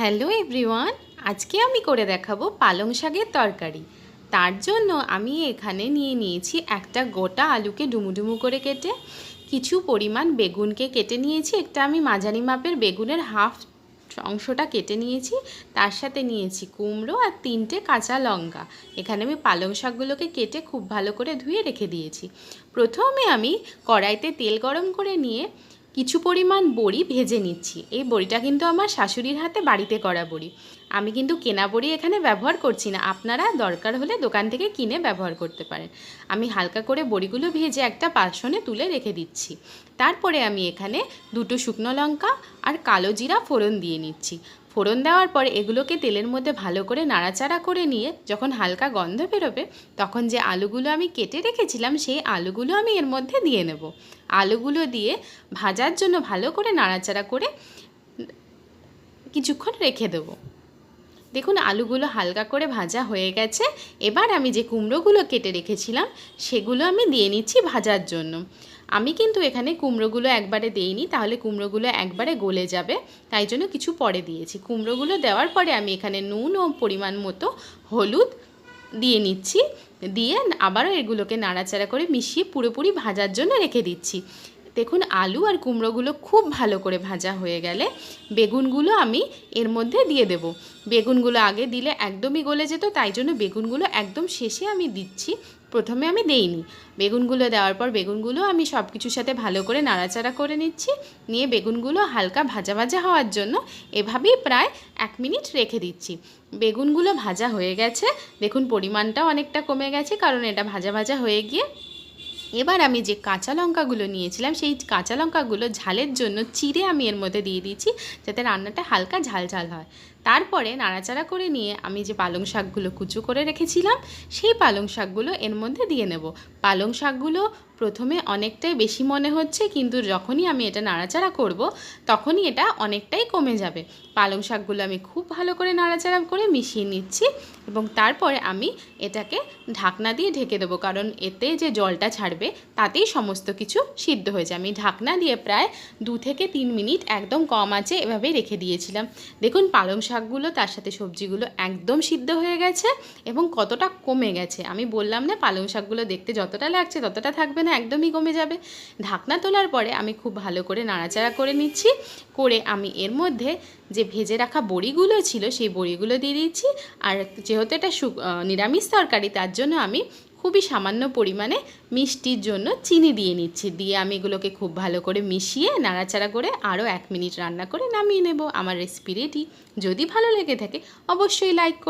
Hello everyone, আজকে আমি করে দেখাবো পালং শাকের তরকারি। তার জন্য আমি এখানে নিয়ে নিয়েছি একটা গোটা আলুকে ডুমুডুমু করে কেটে, কিছু পরিমাণ বেগুনকে কেটে নিয়েছি, একটা আমি মাঝারি মাপের বেগুনের হাফ অংশটা কেটে নিয়েছি, তার সাথে নিয়েছি কুমড়ো আর তিনটে কাঁচা লঙ্কা। এখানে আমি পালং শাকগুলোকে কেটে খুব ভালো করে ধুয়ে রেখে দিয়েছি। প্রথমে আমি কড়াইতে তেল গরম করে নিয়ে কিছু পরিমাণ বড়ি ভেজে নিচ্ছি। এই বড়িটা কিন্তু আমার শাশুড়ির হাতে বাড়িতে করা বড়ি। আমি কিন্তু কেনা বড়ি এখানে ব্যবহার করছি না। আপনারা দরকার হলে দোকান থেকে কিনে ব্যবহার করতে পারেন। আমি হালকা করে বড়িগুলো ভেজে একটা পাশনে তুলে রেখে দিচ্ছি। তারপরে আমি এখানে দুটো শুকনো লঙ্কা আর কালো জিরা ফোড়ন দিয়ে নিচ্ছি। ফোড়ন দেওয়ার পরে এগুলোকে তেলের মধ্যে ভালো করে নাড়াচাড়া করে নিয়ে যখন হালকা গন্ধ বেরোবে, তখন যে আলুগুলো আমি কেটে রেখেছিলাম, সেই আলুগুলো আমি এর মধ্যে দিয়ে নেব। আলুগুলো দিয়ে ভাজার জন্য ভালো করে নাড়াচাড়া করে কিছুক্ষণ রেখে দেবো। দেখুন, আলুগুলো হালকা করে ভাজা হয়ে গেছে। এবার আমি যে কুমড়োগুলো কেটে রেখেছিলাম, সেগুলো আমি দিয়ে নিচ্ছি ভাজার জন্য। আমি কিন্তু এখানে কুমড়োগুলো একবারে দিইনি, তাহলে কুমড়োগুলো একবারে গলে যাবে। তাই জন্য কিছু পরে দিয়েছি। কুমড়োগুলো দেওয়ার পরে আমি এখানে নুন ও পরিমাণ মতো হলুদ দিয়ে নিচ্ছি। দিয়ে আবারও এগুলোকে নাড়াচাড়া করে মিশিয়ে পুরোপুরি ভাজার জন্য রেখে দিচ্ছি। দেখুন, আলু আর কুমড়োগুলো খুব ভালো করে ভাজা হয়ে গেলে বেগুনগুলো আমি এর মধ্যে দিয়ে দেব। বেগুনগুলো আগে দিলে একদমই গলে যেত, তাই জন্য বেগুনগুলো একদম শেষে আমি দিচ্ছি, প্রথমে আমি দেইনি। বেগুনগুলো দেওয়ার পর বেগুনগুলো আমি সব কিছুর সাথে ভালো করে নাড়াচাড়া করে নিচ্ছি, নিয়ে বেগুনগুলো হালকা ভাজা ভাজা হওয়ার জন্য এভাবেই প্রায় এক মিনিট রেখে দিচ্ছি। বেগুনগুলো ভাজা হয়ে গেছে, দেখুন পরিমাণটাও অনেকটা কমে গেছে, কারণ এটা ভাজা ভাজা হয়ে গিয়ে এবার আমি যে কাঁচা লঙ্কাগুলো নিয়েছিলাম, সেই কাঁচা লঙ্কাগুলো ঝালের জন্য চিড়ে আমি এর মধ্যে দিয়ে দিয়েছি, যাতে রান্নাটা হালকা ঝাল ঝাল হয়। তারপরে নাড়াচাড়া করে নিয়ে আমি যে পালং শাকগুলো কুচু করে রেখেছিলাম, সেই পালং শাকগুলো এর মধ্যে দিয়ে নেব। পালং শাকগুলো প্রথমে অনেকটাই বেশি মনে হচ্ছে, কিন্তু যখনই আমি এটা নাড়াচাড়া করব, তখনই এটা অনেকটাই কমে যাবে। পালং শাকগুলো আমি খুব ভালো করে নাড়াচাড়া করে মিশিয়ে নিচ্ছি এবং তারপরে আমি এটাকে ঢাকনা দিয়ে ঢেকে দেবো, কারণ এতে যে জলটা ছাড়বে তাতেই সমস্ত কিছু সিদ্ধ হয়ে যায় আমি ঢাকনা দিয়ে প্রায় দু থেকে তিন মিনিট একদম কম আছে এভাবেই রেখে দিয়েছিলাম। দেখুন, পালং শাকগুলো, তার সাথে সবজিগুলো একদম সিদ্ধ হয়ে গেছে এবং কতটা কমে গেছে। আমি বললাম না, পালং শাকগুলো দেখতে যতটা লাগছে ততটা থাকবে না, একদমই কমে যাবে। ঢাকনা তোলার পরে আমি খুব ভালো করে নাড়াচাড়া করে নিচ্ছি, করে আমি এর মধ্যে যে ভেজে রাখা বড়িগুলো ছিল, সেই বড়িগুলো দিয়ে দিচ্ছি। আর যেহেতু এটা নিরামিষ তরকারি, তার জন্য আমি খুবই সামান্য পরিমাণে মিষ্টির জন্য চিনি দিয়ে নিচ্ছি। দিয়ে আমি এগুলোকে খুব ভালো করে মিশিয়ে নাড়াচাড়া করে আরও এক মিনিট রান্না করে নামিয়ে নেব। আমার রেসিপি রেডি যদি ভালো লেগে থাকে, অবশ্যই লাইক করবে।